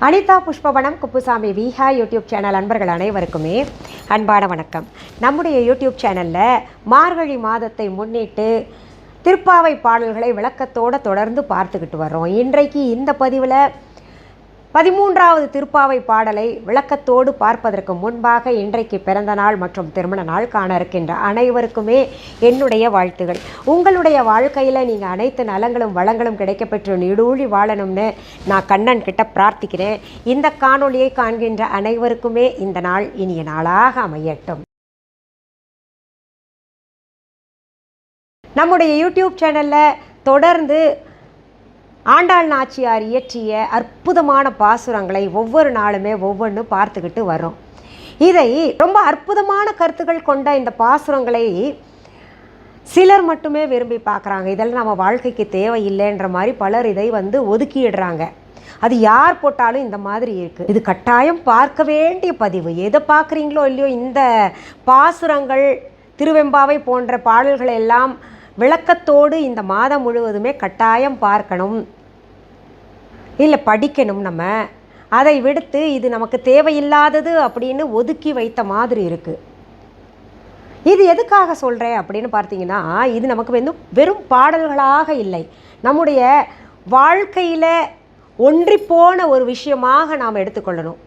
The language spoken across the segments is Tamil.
அனிதா புஷ்பவனம் குப்புசாமி விஹா யூடியூப் சேனல் அன்பர்கள் அனைவருக்குமே அன்பான வணக்கம். நம்முடைய யூடியூப் சேனலில் மார்கழி மாதத்தை முன்னிட்டு திருப்பாவை பாடல்களை விளக்கத்தோடு தொடர்ந்து பார்த்துக்கிட்டு வர்றோம். இன்றைக்கு இந்த பதிவில் பதிமூன்றாவது திருப்பாவை பாடலை விளக்கத்தோடு பார்ப்பதற்கு முன்பாக இன்றைக்கு பிறந்த நாள் மற்றும் திருமண நாள் காண இருக்கின்ற அனைவருக்குமே என்னுடைய வாழ்த்துகள். உங்களுடைய வாழ்க்கையில் நீங்கள் அனைத்து நலங்களும் வளங்களும் கிடைக்கப்பெற்று நீடூழி வாழணும்னு நான் கண்ணன் கிட்ட பிரார்த்திக்கிறேன். இந்த காணொளியை காண்கின்ற அனைவருக்குமே இந்த நாள் இனிய நாளாக அமையட்டும். நம்முடைய யூடியூப் சேனலில் தொடர்ந்து ஆண்டாள் நாச்சியார் இயற்றிய அற்புதமான பாசுரங்களை ஒவ்வொரு நாளுமே ஒவ்வொன்று பார்த்துக்கிட்டு வரோம் இதை ரொம்ப அற்புதமான கருத்துக்கள் கொண்ட இந்த பாசுரங்களை சிலர் மட்டுமே விரும்பி பார்க்குறாங்க. இதெல்லாம் நம்ம வாழ்க்கைக்கு தேவையில்லைன்ற மாதிரி பலர் இதை வந்து ஒதுக்கிடுறாங்க. அது யார் போட்டாலும் இந்த மாதிரி இருக்குது இது கட்டாயம் பார்க்க வேண்டிய பதிவு. எதை பார்க்குறீங்களோ இல்லையோ இந்த பாசுரங்கள் திருவெம்பாவை போன்ற பாடல்கள் எல்லாம் விளக்கத்தோடு இந்த மாதம் முழுவதுமே கட்டாயம் பார்க்கணும். இல்லை படிக்கணும் நம்ம. அதை விடுத்து இது நமக்கு தேவையில்லாதது அப்படின்னு ஒதுக்கி வைத்த மாதிரி இருக்குது இது எதுக்காக சொல்கிறேன் அப்படின்னு பார்த்தீங்கன்னா இது நமக்கு வந்து வெறும் பாடல்களாக இல்லை. நம்முடைய வாழ்க்கையில் ஒன்றிப்போன ஒரு விஷயமாக நாம் எடுத்துக்கொள்ளணும்.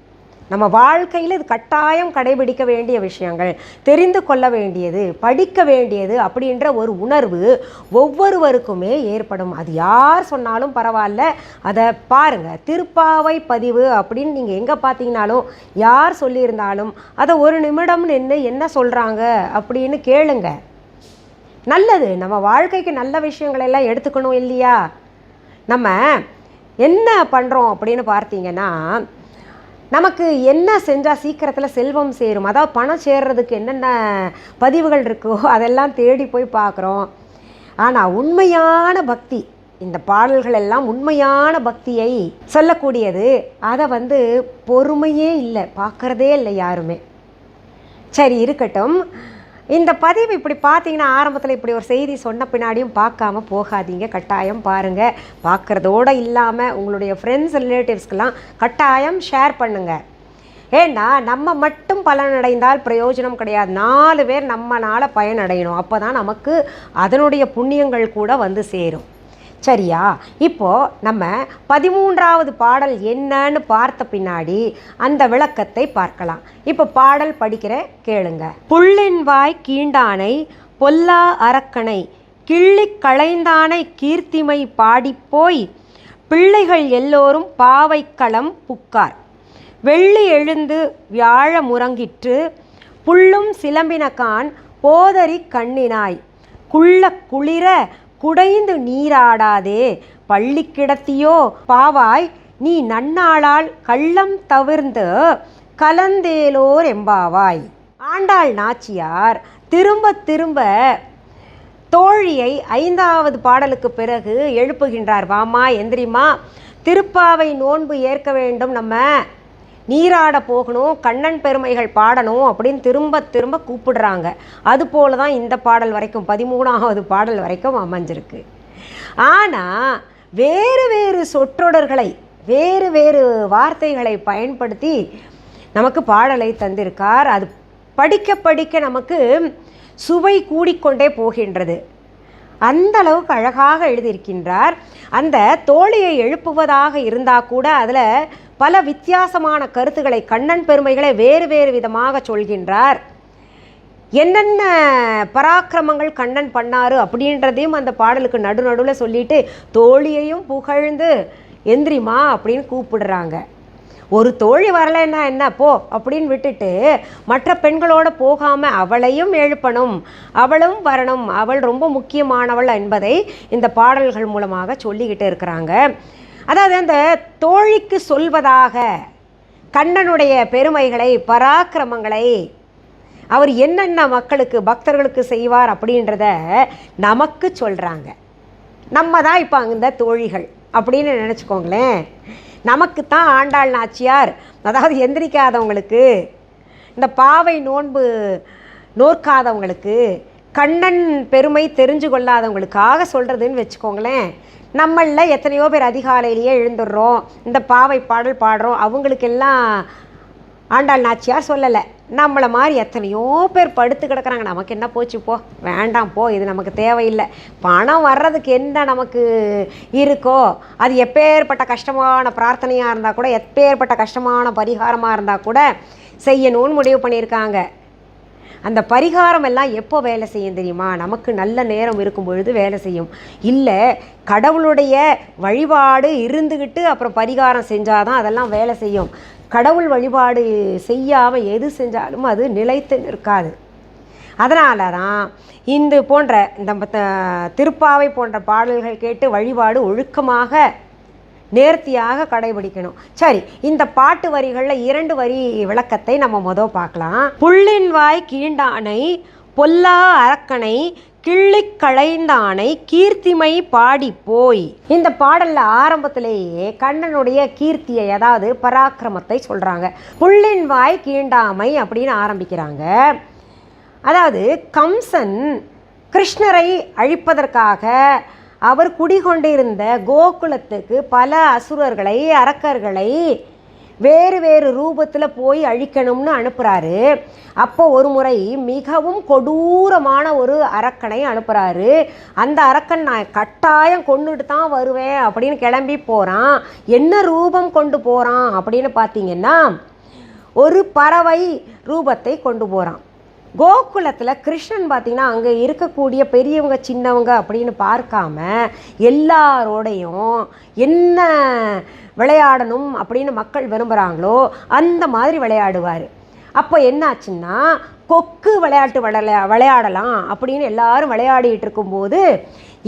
நம்ம வாழ்க்கையில் இது கட்டாயம் கடைபிடிக்க வேண்டிய விஷயங்கள். தெரிந்து கொள்ள வேண்டியது படிக்க வேண்டியது அப்படின்ற ஒரு உணர்வு ஒவ்வொருவருக்குமே ஏற்படும். அது யார் சொன்னாலும் பரவாயில்ல. அதை பாருங்கள் திருப்பாவை பதிவு அப்படின்னு நீங்கள் எங்கே பார்த்தீங்கனாலும் யார் சொல்லியிருந்தாலும் அதை ஒரு நிமிடம் நின்று என்ன சொல்கிறாங்க அப்படின்னு கேளுங்க. நல்லது. நம்ம வாழ்க்கைக்கு நல்ல விஷயங்களெல்லாம் எடுத்துக்கணும் இல்லையா? நம்ம என்ன பண்ணுறோம் அப்படின்னு பார்த்தீங்கன்னா நமக்கு என்ன செஞ்சால் சீக்கிரத்தில் செல்வம் சேரும்? அதாவது பணம் சேர்றதுக்கு என்னென்ன பதிவுகள் இருக்கோ அதெல்லாம் தேடி போய் பார்க்குறோம். ஆனால் உண்மையான பக்தி இந்த பாடல்கள் எல்லாம் உண்மையான பக்தியை சொல்லக்கூடியது. அதை வந்து பொறுமையே இல்லை பார்க்குறதே இல்லை யாருமே. சரி இருக்கட்டும். இந்த பதிவு இப்படி பார்த்தீங்கன்னா ஆரம்பத்தில் இப்படி ஒரு செய்தி சொன்ன பின்னாடியும் பார்க்காம போகாதீங்க. கட்டாயம் பாருங்கள் பார்க்குறதோடு இல்லாமல் உங்களுடைய ஃப்ரெண்ட்ஸ் ரிலேட்டிவ்ஸ்க்கெலாம் கட்டாயம் ஷேர் பண்ணுங்கள் ஏன்னா நம்ம மட்டும் பலனடைந்தால் பிரயோஜனம் கிடையாது. நாலு பேர் நம்மனால் பயனடையணும். அப்போ தான் நமக்கு அதனுடைய புண்ணியங்கள் கூட வந்து சேரும். சரியா? இப்போ நம்ம பதிமூன்றாவது பாடல் என்னன்னு பார்த்த பின்னாடி அந்த விளக்கத்தை பார்க்கலாம். இப்போ பாடல் படிக்கிற கேளுங்க. புள்ளின் வாய் கீண்டானை பொல்லா அரக்கனை கிள்ளிக் களைந்தானை கீர்த்திமை பாடிப்போய் பிள்ளைகள் எல்லோரும் பாவைக்களம் புக்கார். வெள்ளி எழுந்து வியாழ முறங்கிற்று புல்லும் சிலம்பினகான் போதறி கண்ணினாய். குள்ள குளிர குடைந்து நீராடாதே. பள்ளி கிடத்தியோ பாவாய் நீ நன்னாளால் கள்ளம் தவிர்ந்து கலந்தேலோர் எம்பாவாய். ஆண்டாள் நாச்சியார் திரும்ப திரும்ப தோழியை ஐந்தாவது பாடலுக்கு பிறகு எழுப்புகின்றார். வாமா எந்திரிமா திருப்பாவை நோன்பு ஏற்க வேண்டும் நம்ம. நீராட போகணும் கண்ணன் பெருமைகள் பாடணும் அப்படின்னு திரும்ப திரும்ப கூப்பிடுறாங்க. அதுபோல தான் இந்த பாடல் வரைக்கும் பதிமூணாவது பாடல் வரைக்கும் அமைஞ்சிருக்கு. ஆனால் வேறு வேறு சொற்றொடர்களை வேறு வேறு வார்த்தைகளை பயன்படுத்தி நமக்கு பாடலை தந்திருக்கார். அது படிக்க படிக்க நமக்கு சுவை கூடிக்கொண்டே போகின்றது. அந்த அளவுக்கு அழகாக எழுதியிருக்கின்றார். அந்த தோழியை எழுப்புவதாக இருந்தால் கூட அதில் பல வித்தியாசமான கருத்துக்களை கண்ணன் பெருமைகளை வேறு வேறு விதமாக சொல்கின்றார். என்னென்ன பராக்கிரமங்கள் கண்ணன் பண்ணாரு அப்படின்றதையும் அந்த பாடலுக்கு நடு நடுவில் சொல்லிட்டு தோழியையும் புகழ்ந்து எந்திரிமா அப்படின்னு கூப்பிடுறாங்க. ஒரு தோழி வரலைன்னா என்ன? போ அப்படின்னு விட்டுட்டு மற்ற பெண்களோட போகாமல் அவளையும் எழுப்பணும் அவளும் வரணும் அவள் ரொம்ப முக்கியமானவள் என்பதை இந்த பாடல்கள் மூலமாக சொல்லிக்கிட்டு இருக்கிறாங்க. அதாவது அந்த தோழிக்கு சொல்வதாக கண்ணனுடைய பெருமைகளை பராக்கிரமங்களை அவர் என்னென்ன மக்களுக்கு பக்தர்களுக்கு செய்வார் அப்படின்றத நமக்கு சொல்கிறாங்க நம்ம தான் இப்போ அந்த தோழிகள் அப்படின்னு நினச்சிக்கோங்களேன். நமக்கு தான் ஆண்டாள் நாச்சியார் அதாவது எந்திரிக்காதவங்களுக்கு இந்த பாவை நோன்பு நோற்காதவங்களுக்கு கண்ணன் பெருமை தெரிஞ்சு கொள்ளாதவங்களுக்காக சொல்கிறதுன்னு வச்சுக்கோங்களேன். நம்மளில் எத்தனையோ பேர் அதிகாலையிலேயே எழுந்துடுறோம். இந்த பாவை பாடல் பாடுறோம். அவங்களுக்கெல்லாம் ஆண்டாள் நாச்சியார் சொல்லலை. நம்மளை மாதிரி எத்தனையோ பேர் படுத்து கிடக்குறாங்க. நமக்கு என்ன போச்சு போ? வேண்டாம் போ. இது நமக்கு தேவையில்லை. பணம் வர்றதுக்கு என்ன நமக்கு இருக்கோ? அது எப்பேற்பட்ட கஷ்டமான பிரார்த்தனையாக இருந்தால் கூட எப்பேற்பட்ட கஷ்டமான பரிகாரமாக இருந்தால் கூட செய்யணும்னு முடிவு பண்ணியிருக்காங்க. அந்த பரிகாரம் எல்லாம் எப்போ வேலை செய்யும் தெரியுமா? நமக்கு நல்ல நேரம் இருக்கும் பொழுது வேலை செய்யும். இல்லை கடவுளுடைய வழிபாடு இருந்துக்கிட்டு அப்புறம் பரிகாரம் செஞ்சாதான் அதெல்லாம் வேலை செய்யும். கடவுள் வழிபாடு செய்யாமல் எது செஞ்சாலும் அது நிலைத்து நிற்காது. அதனால தான் இந்த போன்ற இந்த த- திருப்பாவை போன்ற பாடல்கள் கேட்டு வழிபாடு ஒழுக்கமாக நேர்த்தியாக கடைபிடிக்கணும். சரி இந்த பாட்டு வரிகளில் இரண்டு வரி விளக்கத்தை நம்ம மொதல் பார்க்கலாம். புள்ளின் வாய் கீண்டானை பொல்லா அரக்கனை கிள்ளி களைந்தானை கீர்த்திமை பாடி போய் இந்த பாடல்ல ஆரம்பத்திலேயே கண்ணனுடைய கீர்த்தியை அதாவது பராக்கிரமத்தை சொல்றாங்க. புள்ளின் வாய் கீண்டாமை அப்படின்னு ஆரம்பிக்கிறாங்க. அதாவது கம்சன் கிருஷ்ணரை அழிப்பதற்காக அவர் குடிகொண்டிருந்த கோகுலத்துக்கு பல அசுரர்களை அரக்கர்களை வேறு வேறு ரூபத்தில் போய் அழிக்கணும்னு அனுப்புகிறாரு அப்போ ஒரு முறை மிகவும் கொடூரமான ஒரு அரக்கனை அனுப்புகிறாரு அந்த அரக்கன் நான் கட்டாயம் கொண்டுட்டு தான் வருவேன் அப்படின்னு கிளம்பி போகிறான் என்ன ரூபம் கொண்டு போகிறான் அப்படின்னு பார்த்தீங்கன்னா ஒரு பறவை ரூபத்தை கொண்டு போகிறான் கோகுலத்தில் கிருஷ்ணன் பார்த்தீங்கன்னா அங்கே இருக்கக்கூடிய பெரியவங்க சின்னவங்க அப்படின்னு பார்க்காம எல்லாரோடையும் என்ன விளையாடணும் அப்படின்னு மக்கள் விரும்புகிறாங்களோ அந்த மாதிரி விளையாடுவார். அப்போ என்னாச்சுன்னா கொக்கு விளையாட்டு விளையா விளையாடலாம் அப்படின்னு எல்லாரும் விளையாடிட்டு இருக்கும்போது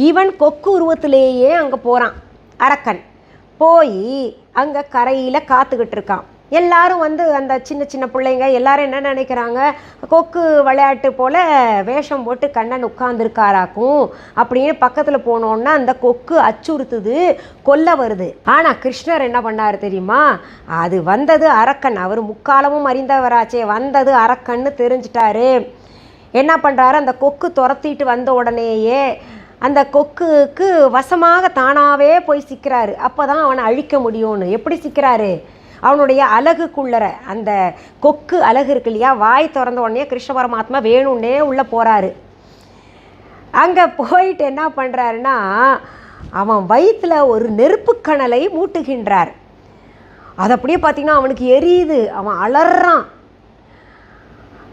இவன் கொக்கு உருவத்திலேயே அங்கே போகிறான் அரக்கன். போய் அங்கே கரையில் காத்துக்கிட்டு இருக்கான். எல்லாரும் வந்து அந்த சின்ன சின்ன பிள்ளைங்க எல்லாரும் என்ன நினைக்கிறாங்க? கொக்கு விளையாட்டு போல் வேஷம் போட்டு கண்ணன் உட்கார்ந்துருக்காராக்கும் அப்படின்னு பக்கத்தில் போனோன்னா அந்த கொக்கு அச்சுறுத்துது கொல்ல வருது. ஆனால் கிருஷ்ணர் என்ன பண்ணார் தெரியுமா? அது வந்தது அரக்கன். அவர் முக்காலமும் அறிந்தவராச்சே. வந்தது அரக்கன்னு தெரிஞ்சிட்டாரு. என்ன பண்ணுறாரு அந்த கொக்கு துரத்திட்டு வந்த உடனேயே அந்த கொக்குக்கு வசமாக தானாகவே போய் சிக்கிறாரு. அப்போ தான் அவனை அழிக்க முடியும்னு. எப்படி சிக்கிறாரு? அவனுடைய அழகுக்குள்ளற அந்த கொக்கு அழகு இருக்கு இல்லையா வாய் திறந்த உடனே கிருஷ்ண பரமாத்மா வேணும்னே உள்ளே போகிறாரு அங்கே போயிட்டு என்ன பண்ணுறாருன்னா அவன் வயிற்றில் ஒரு நெருப்புக்கணலை மூட்டுகின்றார். அது அப்படியே பார்த்தீங்கன்னா அவனுக்கு எரியுது அவன் அலறான்.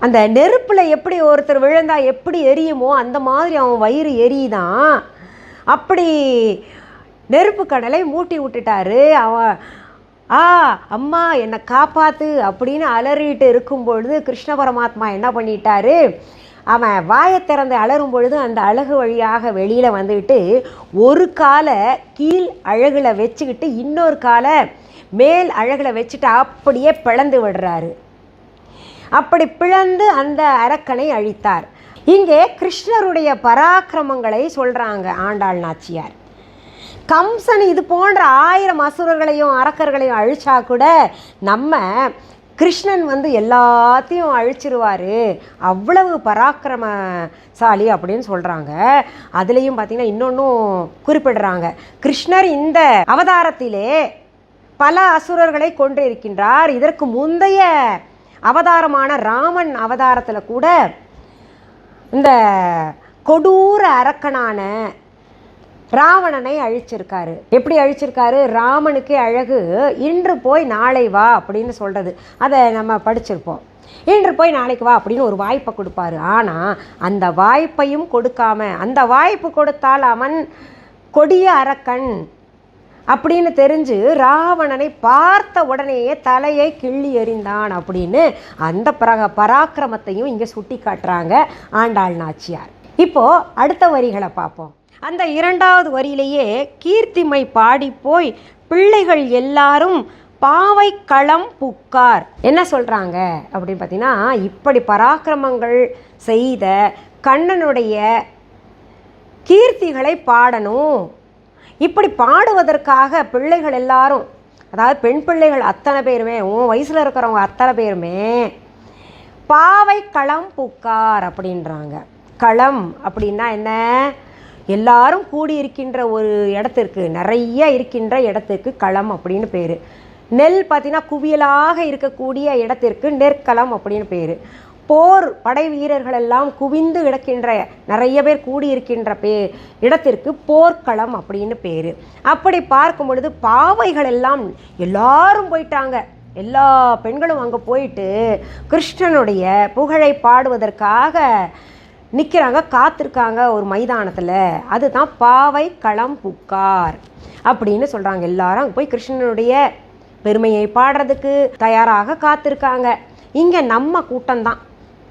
அந்த நெருப்பில் எப்படி ஒருத்தர் விழுந்தா எப்படி எரியுமோ அந்த மாதிரி அவன் வயிறு எரியுதான். அப்படி நெருப்பு கடலை மூட்டி விட்டுட்டாரு. அவன் ஆ அம்மா என்னை காப்பாத்து அப்படின்னு அலறிட்டு இருக்கும் பொழுது கிருஷ்ண பரமாத்மா என்ன பண்ணிட்டாரு? அவன் வாயை திறந்து அலறும் பொழுது அந்த அழகு வழியாக வெளியில் வந்துக்கிட்டு ஒரு காலை கீழ் அழகில் வச்சுக்கிட்டு இன்னொரு காலை மேல் அழகில் வச்சுட்டு அப்படியே பிளந்து விடுறாரு. அப்படி பிளந்து அந்த அரக்கனை அழித்தார். இங்கே கிருஷ்ணருடைய பராக்கிரமங்களை சொல்கிறாங்க ஆண்டாள் நாச்சியார். கம்சன் இது போன்ற ஆயிரம் அசுரர்களையும் அரக்கர்களையும் அழிச்சா கூட நம்ம கிருஷ்ணன் வந்து எல்லாத்தையும் அழிச்சிருவார். அவ்வளவு பராக்கிரமசாலி அப்படின்னு சொல்கிறாங்க அதுலேயும் பார்த்தீங்கன்னா இன்னொன்றும் குறிப்பிடுறாங்க. கிருஷ்ணர் இந்த அவதாரத்திலே பல அசுரர்களை கொன்றிருக்கின்றார். இதற்கு முந்தைய அவதாரமான ராமன் அவதாரத்தில் கூட இந்த கொடூர அரக்கனான ராவணனை அழிச்சிருக்காரு. எப்படி அழிச்சிருக்காரு? ராமனுக்கே அழகு. இன்று போய் நாளை வா அப்படின்னு சொல்கிறது அதை நம்ம படிச்சிருப்போம். இன்று போய் நாளைக்கு வா அப்படின்னு ஒரு வாய்ப்பை கொடுப்பாரு. ஆனால் அந்த வாய்ப்பையும் கொடுக்காம அந்த வாய்ப்பு கொடுத்தால் அவன் கொடிய அரக்கன் அப்படின்னு தெரிஞ்சு ராவணனை பார்த்த உடனேயே தலையை கிள்ளி எறிந்தான் அப்படின்னு அந்த பரக பராக்கிரமத்தையும் இங்கே சுட்டி காட்டுறாங்க ஆண்டாள் நாச்சியார். இப்போது அடுத்த வரிகளை பார்ப்போம். அந்த இரண்டாவது வரியிலேயே கீர்த்திமை பாடி போய் பிள்ளைகள் எல்லாரும் பாவை களம் புக்கார். என்ன சொல்றாங்க? அப்படின்னு பார்த்தீங்கன்னா இப்படி பராக்கிரமங்கள் செய்த கண்ணனுடைய கீர்த்திகளை பாடணும். இப்படி பாடுவதற்காக பிள்ளைகள் எல்லாரும் அதாவது பெண் பிள்ளைகள் அத்தனை பேருமே உன் வயசில் இருக்கிறவங்க அத்தனை பேருமே பாவை களம் புக்கார் அப்படின்றாங்க. களம் அப்படின்னா என்ன? எல்லாரும் கூடி இருக்கின்ற ஒரு இடத்திற்கு நிறைய இருக்கின்ற இடத்துக்கு களம் அப்படின்னு பேர். நெல் பார்த்தீங்கன்னா குவியலாக இருக்கக்கூடிய இடத்திற்கு நெற்களம் அப்படின்னு பேர். போர் படை வீரர்கள் எல்லாம் குவிந்து கிடக்கின்ற நிறைய பேர் கூடியிருக்கின்ற பே இடத்திற்கு போர்க்களம் அப்படின்னு பேர். அப்படி பார்க்கும் பொழுது பாவைகள் எல்லாம் எல்லாரும் போயிட்டாங்க. எல்லா பெண்களும் அங்கே போயிட்டு கிருஷ்ணனுடைய புகழை பாடுவதற்காக நிற்கிறாங்க காத்திருக்காங்க ஒரு மைதானத்தில். அதுதான் பாவை களம் புக்கார் அப்படின்னு சொல்கிறாங்க எல்லாரும். போய் கிருஷ்ணனுடைய பெருமையை பாடுறதுக்கு தயாராக காத்திருக்காங்க. இங்கே நம்ம கூட்டம்தான்.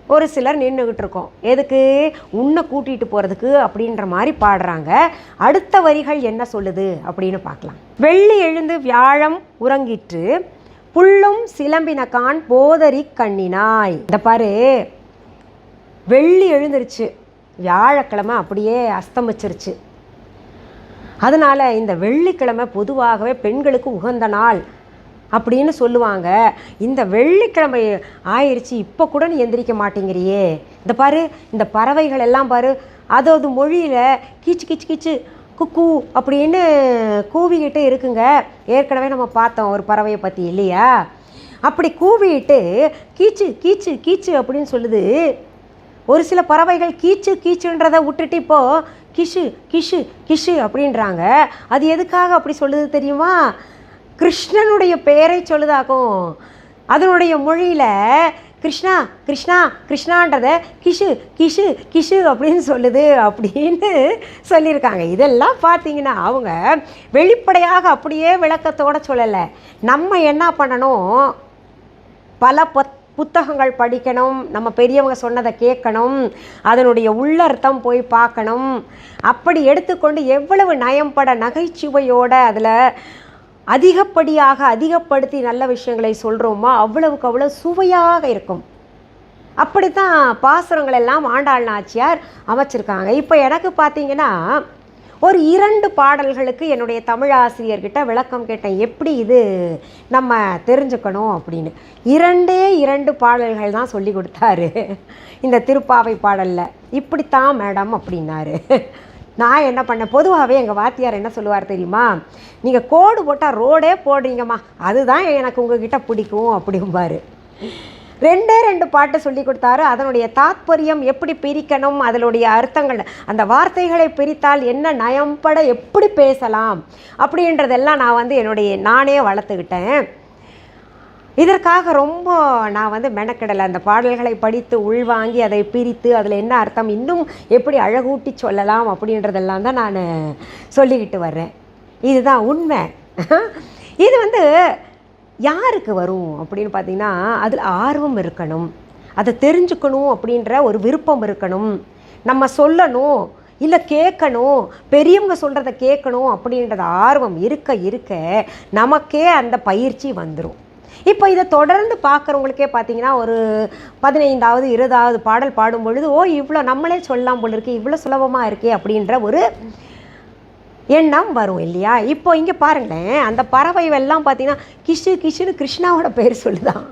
ஒரு சிலர் நின்றுக்கிட்டு இருக்கோம் எதுக்கு? உன்னை கூட்டிகிட்டு போகிறதுக்கு அப்படின்ற மாதிரி பாடுறாங்க. அடுத்த வரிகள் என்ன சொல்லுது அப்படின்னு பார்க்கலாம். வெள்ளி எழுந்து வியாழம் உறங்கிற்று புல்லும் சிலம்பினகான் போதரி கண்ணினாய். இந்த பாரு வெள்ளி எழுந்துருச்சு. வியாழக்கிழமை அப்படியே அஸ்தமிச்சிருச்சு. அதனால் இந்த வெள்ளிக்கிழமை பொதுவாகவே பெண்களுக்கு உகந்த நாள் அப்படின்னு சொல்லுவாங்க. இந்த வெள்ளிக்கிழமை ஆயிடுச்சு இப்போ கூட நீ எந்திரிக்க மாட்டேங்கிறியே. இந்த பாரு இந்த பறவைகள் எல்லாம் பாரு அதது மொழியில் கீச்சு கீச்சு கீச்சு குக்கு அப்படின்னு கூவிக்கிட்டு இருக்குங்க. ஏற்கனவே நம்ம பார்த்தோம் ஒரு பறவையை பற்றி இல்லையா? அப்படி கூவிட்டு கீச்சு கீச்சு கீச்சு அப்படின்னு சொல்லுது. ஒரு சில பறவைகள் கீச்சு கீச்சுன்றதை விட்டுட்டு இப்போது கிஷு கிஷு கிஷு அப்படின்றாங்க. அது எதுக்காக அப்படி சொல்லுது தெரியுமா? கிருஷ்ணனுடைய பெயரை சொல்லுதாக்கும். அதனுடைய மொழியில் கிருஷ்ணா கிருஷ்ணா கிருஷ்ணான்றத கிஷு கிஷு கிஷு அப்படின்னு சொல்லுது அப்படின்னு சொல்லியிருக்காங்க. இதெல்லாம் பார்த்தீங்கன்னா அவங்க வெளிப்படையாக அப்படியே விளக்கத்தோட சொல்லலை. நம்ம என்ன பண்ணணும்? பல பத் புத்தகங்கள் படிக்கணும் நம்ம பெரியவங்க சொன்னதை கேட்கணும் அதனுடைய உள்ளர்த்தம் போய் பார்க்கணும். அப்படி எடுத்துக்கொண்டு எவ்வளவு நயம்பட நகைச்சுவையோட அதில் அதிகப்படியாக அதிகப்படுத்தி நல்ல விஷயங்களை சொல்கிறோமோ அவ்வளவுக்கு அவ்வளோ சுவையாக இருக்கும். அப்படித்தான் பாசுரங்கள் எல்லாம் ஆண்டாள் நாச்சியார் அமைச்சிருக்காங்க. இப்போ எனக்கு பார்த்தீங்கன்னா ஒரு இரண்டு பாடல்களுக்கு என்னுடைய தமிழ் ஆசிரியர்கிட்ட விளக்கம் கேட்டேன். எப்படி இது நம்ம தெரிஞ்சுக்கணும் அப்படின்னு. இரண்டே இரண்டு பாடல்கள் தான் சொல்லி கொடுத்தாரு. இந்த திருப்பாவை பாடலில். இப்படித்தான் மேடம் அப்படின்னாரு. நான் என்ன பண்ணேன்? பொதுவாகவே எங்கள் வாத்தியார் என்ன சொல்லுவார் தெரியுமா? நீங்கள் கோடு போட்டால் ரோடே போடுறீங்கம்மா. அதுதான் எனக்கு உங்ககிட்ட பிடிக்கும் அப்படிம்பாரு. ரெண்டே ரெண்டு பாட்டு சொல்லி கொடுத்தாரு. அதனுடைய தாத்பரியம் எப்படி பிரிக்கணும் அதனுடைய அர்த்தங்கள் அந்த வார்த்தைகளை பிரித்தால் என்ன நயம்பட எப்படி பேசலாம் அப்படின்றதெல்லாம் நான் வந்து என்னுடைய நானே வளர்த்துக்கிட்டேன். இதற்காக ரொம்ப நான் வந்து மெனக்கெடலை. அந்த பாடல்களை படித்து உள்வாங்கி அதை பிரித்து அதில் என்ன அர்த்தம் இன்னும் எப்படி அழகூட்டி சொல்லலாம் அப்படின்றதெல்லாம் தான் நான் சொல்லிக்கிட்டு வர்றேன். இதுதான் உண்மை. இது வந்து யாருக்கு வரும் அப்படின்னு பார்த்தீங்கன்னா அதில் ஆர்வம் இருக்கணும். அதை தெரிஞ்சுக்கணும் அப்படின்ற ஒரு விருப்பம் இருக்கணும். நம்ம சொல்லணும் இல்லை கேட்கணும் பெரியவங்க சொல்கிறத கேட்கணும் அப்படின்றத ஆர்வம் இருக்க இருக்க நமக்கே அந்த பயிற்சி வந்துடும் இப்போ இதை தொடர்ந்து பார்க்குறவங்களுக்கே பார்த்தீங்கன்னா ஒரு பதினைந்தாவது இருபதாவது பாடல் பாடும் பொழுது ஓ இவ்வளோ நம்மளே சொல்லலாம் போல இருக்கு இவ்வளோ சுலபமாக இருக்கே அப்படின்ற ஒரு எண்ணம் வரும் இல்லையா? இப்போ இங்கே பாருங்களேன் அந்த பறவை எல்லாம் பார்த்தீங்கன்னா கிஷு கிஷுன்னு கிருஷ்ணாவோட பேர் சொல்லுதான்.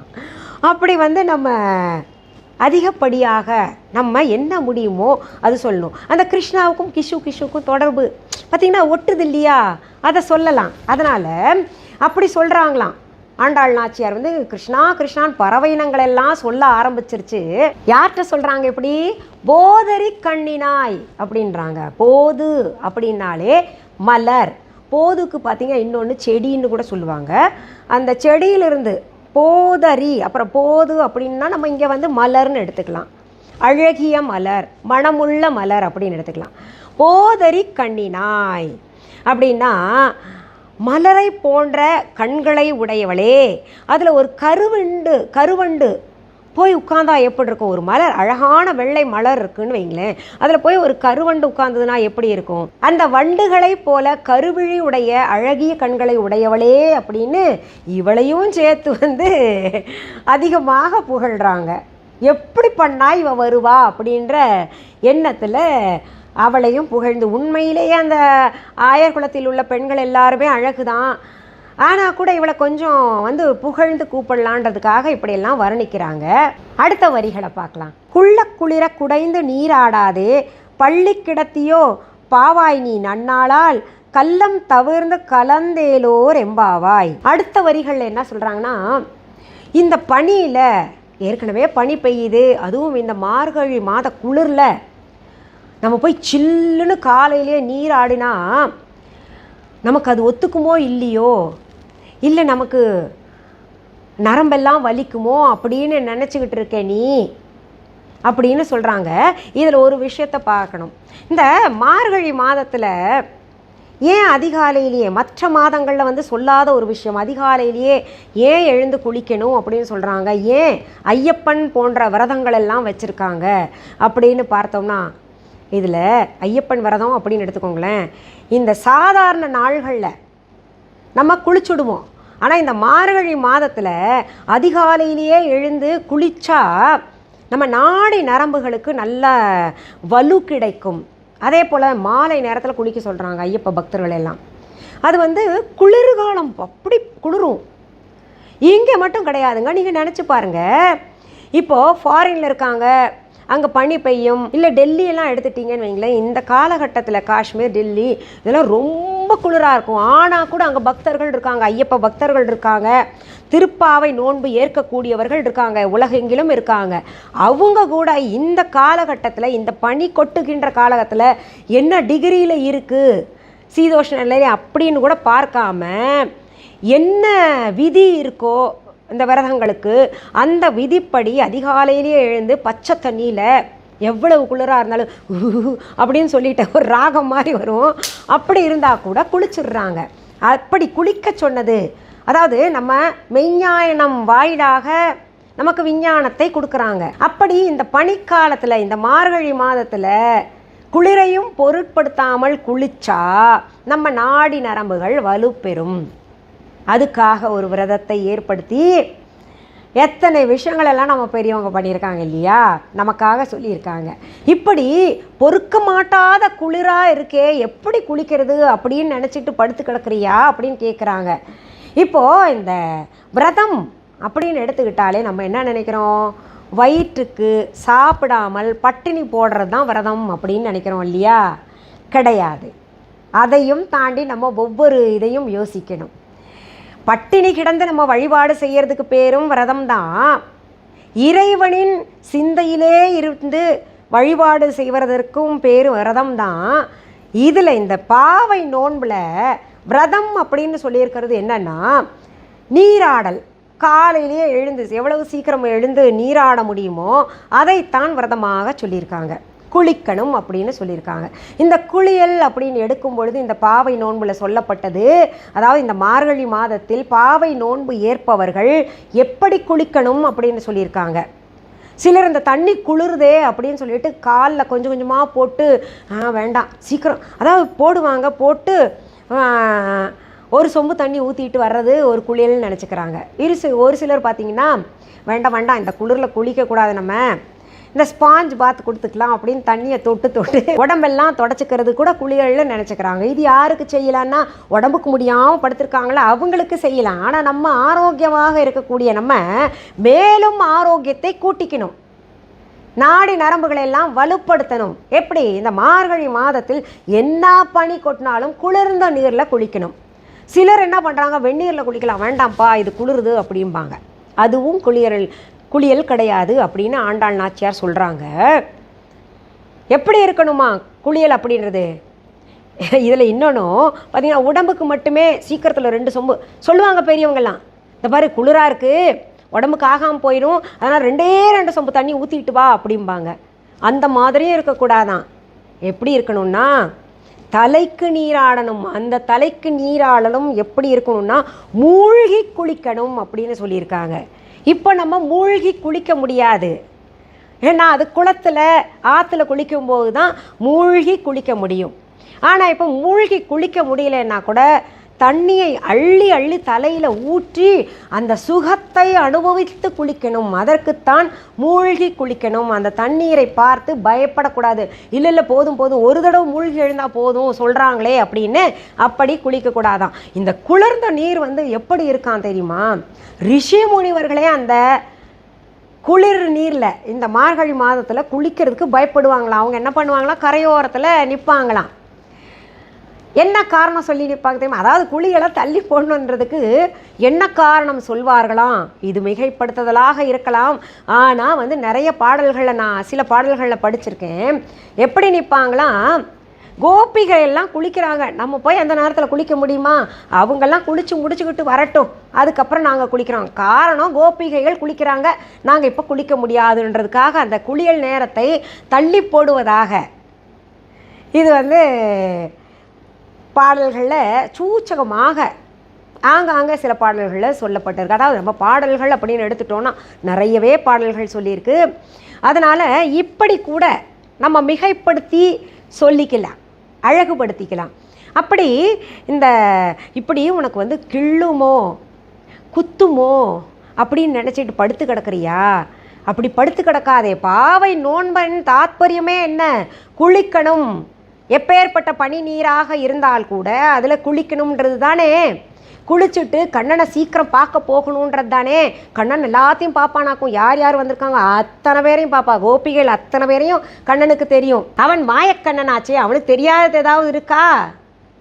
அப்படி வந்து நம்ம அதிகப்படியாக நம்ம என்ன முடியுமோ அது சொல்லணும். அந்த கிருஷ்ணாவுக்கும் கிஷு கிஷுக்கும் தொடர்பு. பார்த்திங்கன்னா ஒட்டுது இல்லையா? அதை சொல்லலாம். அதனால் அப்படி சொல்கிறாங்களாம் ஆண்டாள் நாச்சியார் வந்து கிருஷ்ணா கிருஷ்ணான் பறவை இனங்களெல்லாம் சொல்ல ஆரம்பிச்சிருச்சு. யார்கிட்ட சொல்கிறாங்க இப்படி? போதரி கண்ணினாய் அப்படின்றாங்க. போது அப்படின்னாலே மலர். போதுக்கு பார்த்திங்க இன்னொன்று செடின்னு கூட சொல்லுவாங்க. அந்த செடியிலிருந்து போதரி அப்புறம் போது அப்படின்னா நம்ம இங்கே வந்து மலர்னு எடுத்துக்கலாம். அழகிய மலர் மணமுள்ள மலர் அப்படின்னு எடுத்துக்கலாம். போதரி கண்ணினாய் அப்படின்னா மலரை போன்ற கண்களை உடையவளே. அதில் ஒரு கருவண்டு கருவண்டு போய் உட்காந்தா எப்படி இருக்கும்? ஒரு மலர் அழகான வெள்ளை மலர் இருக்குன்னு வைங்களேன். அதில் போய் ஒரு கருவண்டு உட்கார்ந்ததுன்னா எப்படி இருக்கும்? அந்த வண்டுகளைப் போல கருவிழி உடைய அழகிய கண்களை உடையவளே அப்படின்னு இவளையும் சேர்த்து வந்து அதிகமாக புகழ்கிறாங்க எப்படி பண்ணா இவ வருவா அப்படின்ற எண்ணத்தில் அவளையும் புகழ்ந்து. உண்மையிலேயே அந்த ஆயர் குலத்தில் உள்ள பெண்கள் எல்லாருமே அழகு தான் ஆனால் கூட இவளை கொஞ்சம் வந்து புகழ்ந்து கூப்பிடலான்றதுக்காக இப்படியெல்லாம் வர்ணிக்கிறாங்க. அடுத்த வரிகளை பார்க்கலாம். குள்ள குளிர குடைந்து நீராடாதே பள்ளி கிடத்தியோ பாவாய் நீ நன்னாளால் கல்லம் தவிர்ந்து கலந்தேலோர் எம்பாவாய். அடுத்த வரிகளில் என்ன சொல்கிறாங்கன்னா இந்த பனியில் ஏற்கனவே பனி பெய்யுது அதுவும் இந்த மார்கழி மாத குளிரில் நம்ம போய் சில்லுன்னு காலையிலே நீர் ஆடினா நமக்கு அது ஒத்துக்குமோ இல்லையோ இல்லை நமக்கு நரம்பெல்லாம் வலிக்குமோ அப்படின்னு நினச்சிக்கிட்டு இருக்க நீ? அப்படின்னு சொல்கிறாங்க இதில் ஒரு விஷயத்தை பார்க்கணும். இந்த மார்கழி மாதத்தில் ஏன் அதிகாலையிலேயே மற்ற மாதங்களில் வந்து சொல்லாத ஒரு விஷயம் அதிகாலையிலேயே ஏன் எழுந்து குளிக்கணும் அப்படின்னு சொல்கிறாங்க ஏன் ஐயப்பன் போன்ற விரதங்கள் எல்லாம் வச்சுருக்காங்க அப்படின்னு பார்த்தோம்னா இதில் ஐயப்பன் விரதம் அப்படின்னு எடுத்துக்கோங்களேன். இந்த சாதாரண நாள்களில் நம்ம குளிச்சுடுவோம். ஆனால் இந்த மார்கழி மாதத்தில் அதிகாலையிலேயே எழுந்து குளிச்சா நம்ம நாடி நரம்புகளுக்கு நல்ல வலு கிடைக்கும். அதே போல் மாலை நேரத்தில் குளிக்க சொல்கிறாங்க ஐயப்ப பக்தர்கள் எல்லாம். அது வந்து குளிர்காலம் அப்படி குளிரும். இங்கே மட்டும் கிடையாதுங்க நீங்கள் நினச்சி பாருங்கள் இப்போது ஃபாரினில் இருக்காங்க அங்கே பனி பெய்யும் இல்லை டெல்லியெல்லாம் எடுத்துட்டிங்கன்னு வைங்களேன் இந்த காலகட்டத்தில் காஷ்மீர் டெல்லி இதெல்லாம் ரொம்ப ரொம்ப குளிராக இருக்கும். ஆனால் கூட அங்கே பக்தர்கள் இருக்காங்க. ஐயப்ப பக்தர்கள் இருக்காங்க. திருப்பாவை நோன்பு ஏற்கக்கூடியவர்கள் இருக்காங்க. உலகெங்கிலும் இருக்காங்க. அவங்க கூட இந்த காலகட்டத்தில் இந்த பனி கொட்டுகின்ற காலகட்டத்தில் என்ன டிகிரியில் இருக்குது சீதோஷ நிலை அப்படின்னு கூட பார்க்காம என்ன விதி இருக்கோ இந்த விரதங்களுக்கு அந்த விதிப்படி அதிகாலையிலேயே எழுந்து பச்சை தண்ணியில் எவ்வளவு குளிராக இருந்தாலும் அப்படின்னு சொல்லிட்டு ஒரு ராகம் மாதிரி வரும். அப்படி இருந்தால் கூட குளிச்சிடுறாங்க. அப்படி குளிக்க சொன்னது அதாவது நம்ம மெய்ஞாயனம் வாயிலாக நமக்கு விஞ்ஞானத்தை கொடுக்குறாங்க. அப்படி இந்த பனிக்காலத்தில் இந்த மார்கழி மாதத்தில் குளிரையும் பொருட்படுத்தாமல் குளிச்சா நம்ம நாடி நரம்புகள் வலுப்பெறும். அதுக்காக ஒரு விரதத்தை ஏற்படுத்தி எத்தனை விஷயங்களெல்லாம் நம்ம பெரியவங்க பண்ணியிருக்காங்க இல்லையா? நமக்காக சொல்லியிருக்காங்க. இப்படி பொறுக்க மாட்டாத குளிராக இருக்கே எப்படி குளிக்கிறது அப்படின்னு நினச்சிட்டு படுத்து கிடக்குறியா அப்படின்னு கேட்குறாங்க இப்போது இந்த விரதம் அப்படின்னு எடுத்துக்கிட்டாலே நம்ம என்ன நினைக்கிறோம்? வயிற்றுக்கு சாப்பிடாமல் பட்டினி போடுறது தான் விரதம் அப்படின்னு நினைக்கிறோம் இல்லையா? கிடையாது. அதையும் தாண்டி நம்ம ஒவ்வொரு இதையும் யோசிக்கணும். பட்டினி கிடந்து நம்ம வழிபாடு செய்கிறதுக்கு பேரும் விரதம் தான் இறைவனின் சிந்தையிலே இருந்து வழிபாடு செய்வதற்கும் பேர் விரதம் தான் இதில் இந்த பாவை நோன்பில் விரதம் அப்படின்னு சொல்லியிருக்கிறது என்னன்னா நீராடல். காலையிலேயே எழுந்து எவ்வளவு சீக்கிரம் எழுந்து நீராட முடியுமோ அதைத்தான் விரதமாக சொல்லியிருக்காங்க. குளிக்கணும் அப்படின்னு சொல்லியிருக்காங்க. இந்த குளியல் அப்படின்னு எடுக்கும் பொழுது இந்த பாவை நோன்புல சொல்லப்பட்டது அதாவது இந்த மார்கழி மாதத்தில் பாவை நோன்பு ஏற்பவர்கள் எப்படி குளிக்கணும் அப்படின்னு சொல்லியிருக்காங்க. சிலர் இந்த தண்ணி குளிருதே அப்படின்னு சொல்லிட்டு காலில் கொஞ்சம் கொஞ்சமாக போட்டு வேண்டாம் சீக்கிரம் அதாவது போடுவாங்க போட்டு ஒரு சொம்பு தண்ணி ஊற்றிட்டு வர்றது ஒரு குளியல்னு நினச்சிக்கிறாங்க. இரு ஒரு சிலர் பார்த்தீங்கன்னா வேண்டாம் வேண்டாம் இந்த குளிரில் குளிக்கக்கூடாது நம்ம இந்த ஸ்பாஞ்ச் பாத் கொடுத்துக்கலாம் அப்படின்னு தண்ணியை தொட்டு தொட்டு உடம்பெல்லாம் தொடச்சிக்கிறது கூட குளியல்னு நினச்சிக்கிறாங்க. இது யாருக்கு செய்யலான்னா உடம்புக்கு முடியாமல் படுத்திருக்காங்களா? அவங்களுக்கு செய்யலாம். ஆனால் நம்ம ஆரோக்கியமாக இருக்கக்கூடிய நம்ம மேலும் ஆரோக்கியத்தை கூட்டிக்கணும். நாடி நரம்புகளை எல்லாம் வலுப்படுத்தணும். எப்படி? இந்த மார்கழி மாதத்தில் என்ன பனி கொட்டினாலும் குளிர்ந்த நீரில் குளிக்கணும். சிலர் என்ன பண்ணுறாங்க வெந்நீரில் குளிக்கலாம். வேண்டாம்ப்பா இது குளிருது அப்படிம்பாங்க. அதுவும் குளியல். குளியல் கிடையாது அப்படின்னு ஆண்டாள் நாச்சியார் சொல்கிறாங்க எப்படி இருக்கணுமா குளியல் அப்படின்றது? இதில் இன்னொன்றும் பார்த்தீங்கன்னா உடம்புக்கு மட்டுமே சீக்கிரத்தில் ரெண்டு சொம்பு. சொல்லுவாங்க பெரியவங்கெல்லாம் இந்த பாரு குளிராக இருக்குது உடம்புக்கு ஆகாமல் போயிடும் அதனால் ரெண்டே ரெண்டு சொம்பு தண்ணி ஊற்றிட்டு வா அப்படிம்பாங்க. அந்த மாதிரியும் இருக்கக்கூடாதான். எப்படி இருக்கணும்னா தலைக்கு நீராடணும். அந்த தலைக்கு நீராடலும் எப்படி இருக்கணும்னா மூழ்கி குளிக்கணும் அப்படின்னு சொல்லியிருக்காங்க. இப்போ நம்ம மூழ்கி குளிக்க முடியாது. ஏன்னா அது குளத்தில் ஆற்றுல குளிக்கும்போது தான் மூழ்கி குளிக்க முடியும். ஆனால் இப்போ மூழ்கி குளிக்க முடியலன்னா கூட தண்ணியை அள்ளி அள்ளி தலையில் ஊற்றி அந்த சுகத்தை அனுபவித்து குளிக்கணும். அதற்குத்தான் மூழ்கி குளிக்கணும். அந்த தண்ணீரை பார்த்து பயப்படக்கூடாது. இல்லை இல்லை போதும் போதும். ஒரு தடவை மூழ்கி எழுந்தால் போதும் சொல்கிறாங்களே அப்படின்னு அப்படி குளிக்கக்கூடாதான். இந்த குளிர்ந்த நீர் வந்து எப்படி இருக்கான் தெரியுமா? ரிஷி முனிவர்களே அந்த குளிர் நீரில் இந்த மார்கழி மாதத்தில் குளிக்கிறதுக்கு பயப்படுவாங்களாம். அவங்க என்ன பண்ணுவாங்களாம்? கரையோரத்தில் நிற்பாங்களாம் என்ன காரணம் சொல்லி நிற்பாங்க தெரியுமா? அதாவது குழியெல்லாம் தள்ளி போடணுன்றதுக்கு என்ன காரணம் சொல்வார்களாம்? இது மிகைப்படுத்துதலாக இருக்கலாம். ஆனால் வந்து நிறைய பாடல்களை நான் சில பாடல்களில் படிச்சிருக்கேன். எப்படி நிற்பாங்களாம் கோபிகள் எல்லாம் குளிக்கிறாங்க. நம்ம போய் அந்த நேரத்தில் குளிக்க முடியுமா? அவங்கெல்லாம் குளித்து முடிச்சுக்கிட்டு வரட்டும். அதுக்கப்புறம் நாங்கள் குளிக்கிறோம். காரணம் கோபிகைகள் குளிக்கிறாங்க. நாங்கள் இப்போ குளிக்க முடியாதுன்றதுக்காக அந்த குளியல் நேரத்தை தள்ளி போடுவதாக. இது வந்து பாடல்களில் சூச்சகமாக ஆங்காங்கே சில பாடல்களில் சொல்லப்பட்டிருக்கு. அதாவது நம்ம பாடல்கள் அப்படின்னு எடுத்துட்டோன்னா நிறையவே பாடல்கள் சொல்லியிருக்கு. அதனால் இப்படி கூட நம்ம மிகைப்படுத்தி சொல்லிக்கலாம் அழகுபடுத்திக்கலாம். அப்படி இந்த இப்படி உனக்கு வந்து கிள்ளுமோ குத்துமோ அப்படின்னு நினச்சிட்டு படுத்து கிடக்குறியா? அப்படி படுத்து கிடக்காதே. பாவை நோன்பன் தாத்பரியமே என்ன? குளிக்கணும். எப்பேற்பட்ட பனி நீராக இருந்தால் கூட அதில் குளிக்கணுன்றது தானே. குளிச்சுட்டு கண்ணனை சீக்கிரம் பார்க்க போகணுன்றது தானே. கண்ணன் எல்லாத்தையும் பார்ப்பானாக்கும். யார் யார் வந்திருக்காங்க? அத்தனை பேரையும் பார்ப்பா. கோபிகள் அத்தனை பேரையும் கண்ணனுக்கு தெரியும். அவன் மாயக்கண்ணன் ஆச்சே அவனுக்கு தெரியாதது ஏதாவது இருக்கா?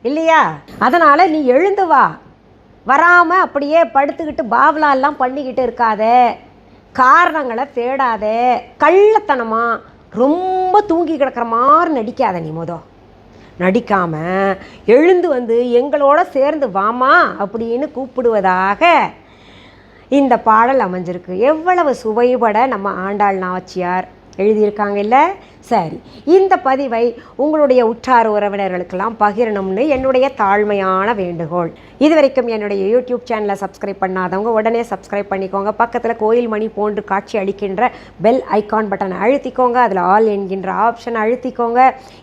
இல்லையா? அதனால் நீ எழுந்து வா. வராமல் அப்படியே படுத்துக்கிட்டு பாவலாலாம் பண்ணிக்கிட்டு இருக்காத. காரணங்களை தேடாத. கள்ளத்தனமாக ரொம்ப தூங்கி கிடக்கிற மாதிரி நடிக்காத நீ மொதல் நடிக்காம எழுந்து வந்து எங்களோட சேர்ந்து வாமா அப்படின்னு கூப்பிடுவதாக இந்த பாடல் அமைஞ்சிருக்கு. எவ்வளவு சுவைபட நம்ம ஆண்டாள் நாச்சியார் எழுதியிருக்காங்க இல்லை? சரி இந்த பதிவை உங்களுடைய உற்றார் உறவினர்களுக்கெல்லாம் பகிரணும்னு என்னுடைய தாழ்மையான வேண்டுகோள். இதுவரைக்கும் என்னுடைய யூடியூப் சேனலை சப்ஸ்கிரைப் பண்ணாதவங்க உடனே சப்ஸ்கிரைப் பண்ணிக்கோங்க. பக்கத்தில் கோயில் மணி போன்று காட்சி அளிக்கின்ற பெல் ஐகான் பட்டனை அழுத்திக்கோங்க. அதில் ஆல் என்கின்ற ஆப்ஷன் அழுத்திக்கோங்க.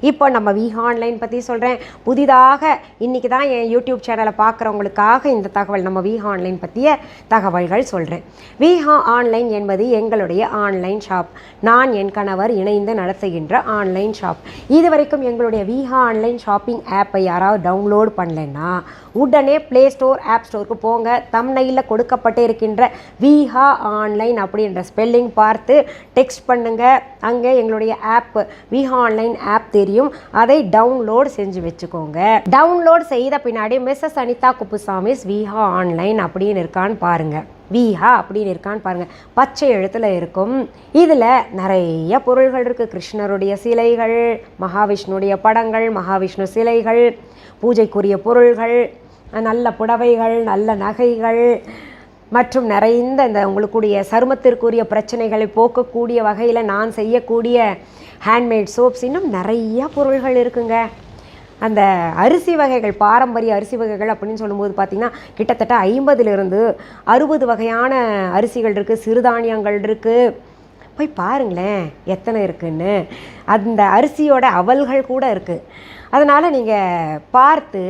இப்போ நம்ம வி ஆன்லைன் பற்றி சொல்கிறேன் புதிதாக இன்றைக்கி தான் என் யூடியூப் சேனலை பார்க்குறவங்களுக்காக இந்த தகவல் நம்ம வி ஆன்லைன் பற்றிய தகவல்கள் சொல்கிறேன் விஹா ஆன்லைன் என்பது எங்களுடைய ஆன்லைன் ஷாப் நான் என் கணவர் இணைந்து செய்கின்ற ஆன்லைன் ஷாப் இது வரைக்கும் எங்களுடைய விஹா ஆன்லைன் ஷாப்பிங் ஆப்பை யாராவது டவுன்லோட் பண்ணலைன்னா உடனே ப்ளே ஸ்டோர் ஆப் ஸ்டோருக்கு போங்க. தம்னையில் கொடுக்கப்பட்டு இருக்கின்ற விஹா ஆன்லைன் அப்படின்ற ஸ்பெல்லிங் பார்த்து டெக்ஸ்ட் பண்ணுங்க. அங்கே எங்களுடைய ஆப் விஹா ஆன்லைன் ஆப் தெரியும். அதை டவுன்லோட் செஞ்சு வச்சுக்கோங்க. டவுன்லோட் செய்த பின்னாடி மிஸ்ஸஸ் அனிதா குப்புசாமிஸ் விஹா ஆன்லைன் அப்படின்னு இருக்கான்னு பாருங்கள் விஹா அப்படின்னு இருக்கான்னு பாருங்கள் பச்சை எழுத்தில் இருக்கும். இதில் நிறைய பொருள்கள் இருக்குது கிருஷ்ணருடைய சிலைகள் மகாவிஷ்ணுடைய படங்கள் மகாவிஷ்ணு சிலைகள் பூஜைக்குரிய பொருள்கள் நல்ல புடவைகள் நல்ல நகைகள் மற்றும் நிறைந்த இந்த உங்களுக்குரிய சருமத்திற்குரிய பிரச்சனைகளை போக்கக்கூடிய வகையில் நான் செய்யக்கூடிய ஹேண்ட்மேட் சோப்ஸ் இன்னும் நிறையா பொருள்கள் இருக்குங்க. அந்த அரிசி வகைகள் பாரம்பரிய அரிசி வகைகள் அப்படின்னு சொல்லும்போது பார்த்திங்கன்னா கிட்டத்தட்ட ஐம்பதுலேருந்து அறுபது வகையான அரிசிகள் இருக்குது சிறுதானியங்கள் இருக்குது போய் பாருங்களேன் எத்தனை இருக்குன்னு. அந்த அரிசியோட அவல்கள் கூட இருக்குது அதனால் நீங்கள் பார்த்து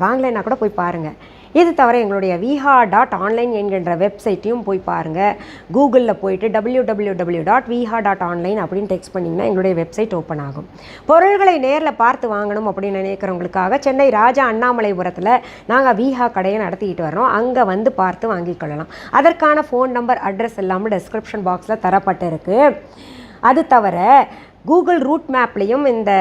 வாங்கலைன்னா கூட போய் பாருங்கள் இது தவிர எங்களுடைய விஹா டாட் ஆன்லைன் என்கின்ற வெப்சைட்டையும் போய் பாருங்கள் கூகுளில் போயிட்டு W W W dot Viha dot online அப்படின்னு டெக்ஸ்ட் பண்ணிங்கன்னா எங்களுடைய வெப்சைட் ஓப்பன் ஆகும். பொருள்களை நேரில் பார்த்து வாங்கணும் அப்படின்னு நினைக்கிறவங்களுக்காக சென்னை ராஜா அண்ணாமலைபுரத்தில் நாங்கள் விஹா கடையை நடத்திக்கிட்டு வரோம் அங்கே வந்து பார்த்து வாங்கிக்கொள்ளலாம் அதற்கான ஃபோன் நம்பர் அட்ரஸ் எல்லாமே டெஸ்கிரிப்ஷன் பாக்ஸில் தரப்பட்டிருக்கு. அது தவிர கூகுள் ரூட் மேப்லேயும் இந்த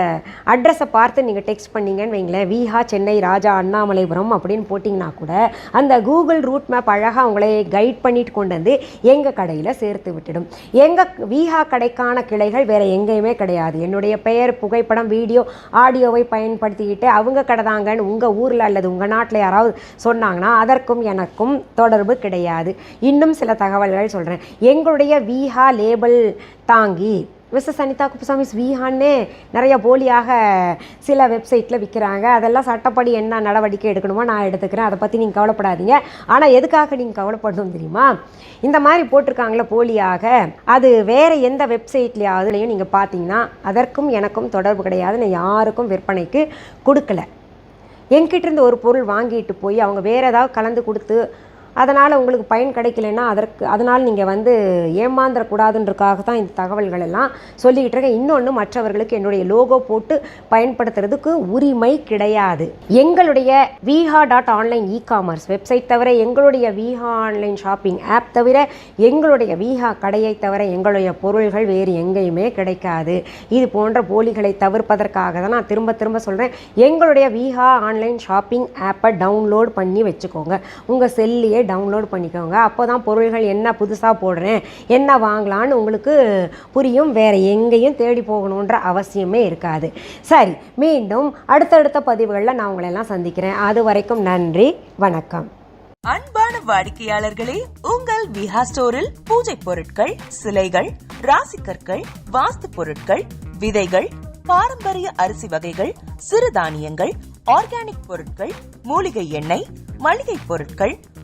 அட்ரஸை பார்த்து நீங்கள் டெக்ஸ்ட் பண்ணீங்கன்னு வைங்களேன். விஹா சென்னை ராஜா அண்ணாமலைபுரம் அப்படின்னு போட்டிங்கன்னா கூட அந்த கூகுள் ரூட் மேப் அழகாக உங்களை கைட் பண்ணிட்டு கொண்டு வந்து எங்கள் கடையில் சேர்த்து விட்டுடும். எங்கள் விஹா கடைக்கான கிளைகள் வேறு எங்கேயுமே கிடையாது. என்னுடைய பெயர் புகைப்படம் வீடியோ ஆடியோவை பயன்படுத்திக்கிட்டு அவங்க கடை தாங்கன்னு உங்கள் ஊரில் அல்லது உங்கள் நாட்டில் யாராவது சொன்னாங்கன்னா அதற்கும் எனக்கும் தொடர்பு கிடையாது. இன்னும் சில தகவல்கள் சொல்கிறேன் எங்களுடைய விஹா லேபிள் தாங்கி மிஸ்ஸஸ் அனிதா குப்புசாமி ஸ்வீஹான்னே நிறைய போலியாக சில வெப்சைட்டில் விற்கிறாங்க அதெல்லாம் சட்டப்படி என்ன நடவடிக்கை எடுக்கணுமோ நான் எடுத்துக்கிறேன். அதை பற்றி நீங்கள் கவலைப்படாதீங்க. ஆனால் எதுக்காக நீங்கள் கவலைப்படணும் தெரியுமா? இந்த மாதிரி போட்டிருக்காங்களே போலியாக. அது வேறு எந்த வெப்சைட்லையாவதுலையும் நீங்கள் பார்த்தீங்கன்னா அதற்கும் எனக்கும் தொடர்பு கிடையாது. நான் யாருக்கும் விற்பனைக்கு கொடுக்கல. என்கிட்ட இருந்து ஒரு பொருள் வாங்கிட்டு போய் அவங்க வேறு ஏதாவது கலந்து கொடுத்து அதனால் உங்களுக்கு பயன் கிடைக்கலன்னா அதற்கு அதனால் நீங்கள் வந்து ஏமாந்துடக்கூடாதுன்றக்காக தான் இந்த தகவல்கள் எல்லாம் சொல்லிக்கிட்டு இருக்கேன். இன்னொன்று மற்றவர்களுக்கு என்னுடைய லோகோ போட்டு பயன்படுத்துறதுக்கு உரிமை கிடையாது. எங்களுடைய Viha dot online e commerce website தவிர எங்களுடைய விஹா ஆன்லைன் ஷாப்பிங் ஆப் தவிர எங்களுடைய விஹா கடையை தவிர எங்களுடைய பொருள்கள் வேறு எங்கேயுமே கிடைக்காது. இது போன்ற போலிகளை தவிர்ப்பதற்காக தான் நான் திரும்ப திரும்ப சொல்கிறேன் எங்களுடைய விஹா ஆன்லைன் ஷாப்பிங் ஆப்பை டவுன்லோட் பண்ணி வச்சுக்கோங்க. உங்கள் செல்லையே டவுன்லோட் பண்ணிக்கோங்க. அப்போ தான் பொருள்கள் என்ன புதுசாக போடுறேன் என்ன வாங்கலான்னு உங்களுக்கு புரியும். வேறு எங்கேயும் தேடி போகணுன்ற அவசியமே இருக்காது. சரி மீண்டும் அடுத்தடுத்த பதிவுகளில் நான் உங்களை எல்லாம் சந்திக்கிறேன். அது வரைக்கும் நன்றி வணக்கம். அன்பான வாடிக்கையாளர்களே உங்கள் விஹா ஸ்டோரில் பூஜை பொருட்கள் சிலைகள் ராசிக்கற்கள் வாஸ்து பொருட்கள் விதைகள் பாரம்பரிய அரிசி வகைகள் சிறுதானியங்கள் ஆர்கானிக் பொருட்கள் மூலிகை எண்ணெய் மளிகை பொருட்கள்